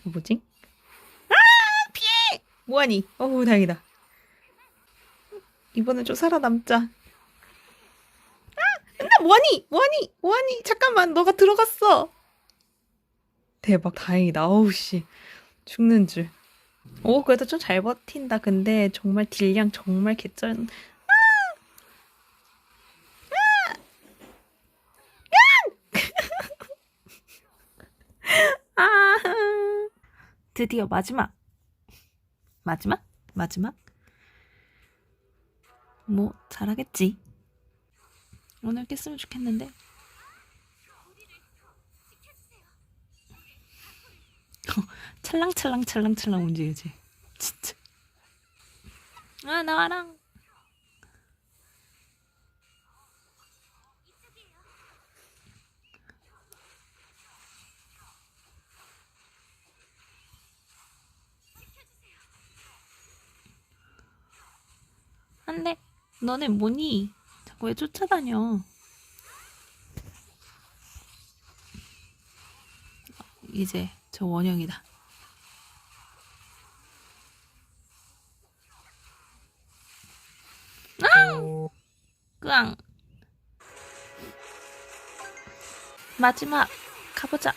저거 뭐지? 아 피해! 뭐하니? 어우 다행이다. 이번엔 좀 살아남자. 아! 나 뭐하니? 뭐하니? 뭐하니? 잠깐만 너가 들어갔어. 대박 다행이다. 어우 씨 죽는 줄. 오 그래도 좀 잘 버틴다. 근데 정말 딜량 정말 개쩔. 아! 드디어 마지막. 마지막? 마지막? 뭐 잘하겠지. 오늘 깼으면 좋겠는데. 찰랑찰랑 찰랑찰랑 움직이지. 진짜. 아 나와라. 안 돼. 너네 뭐니? 자꾸 왜 쫓아다녀? 이제 저 원형이다. 끄앙. 마지막 가보자.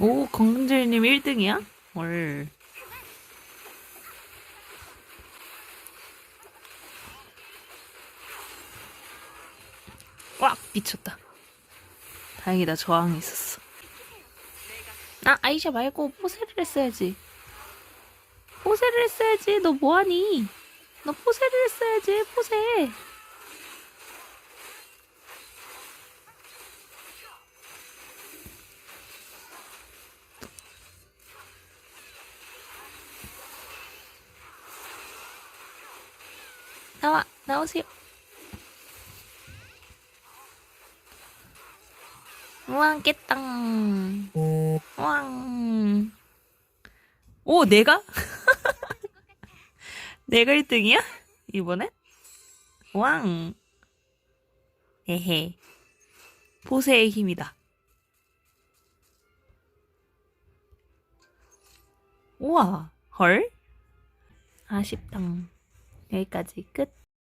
오, 건강젤님 1등이야? 헐. 와, 미쳤다. 다행이다, 저항이 있었어. 아, 아이샤 말고 포세를 했어야지. 포세를 했어야지. 너 뭐하니? 너 포세를 했어야지, 포세. 나와, 나오세요. 우왕 깼땅. 우왕. 오, 내가? 내가 1등이야? 이번엔? 왕. 에헤. 보세의 힘이다. 우와, 헐? 아쉽당. 여기까지 끝.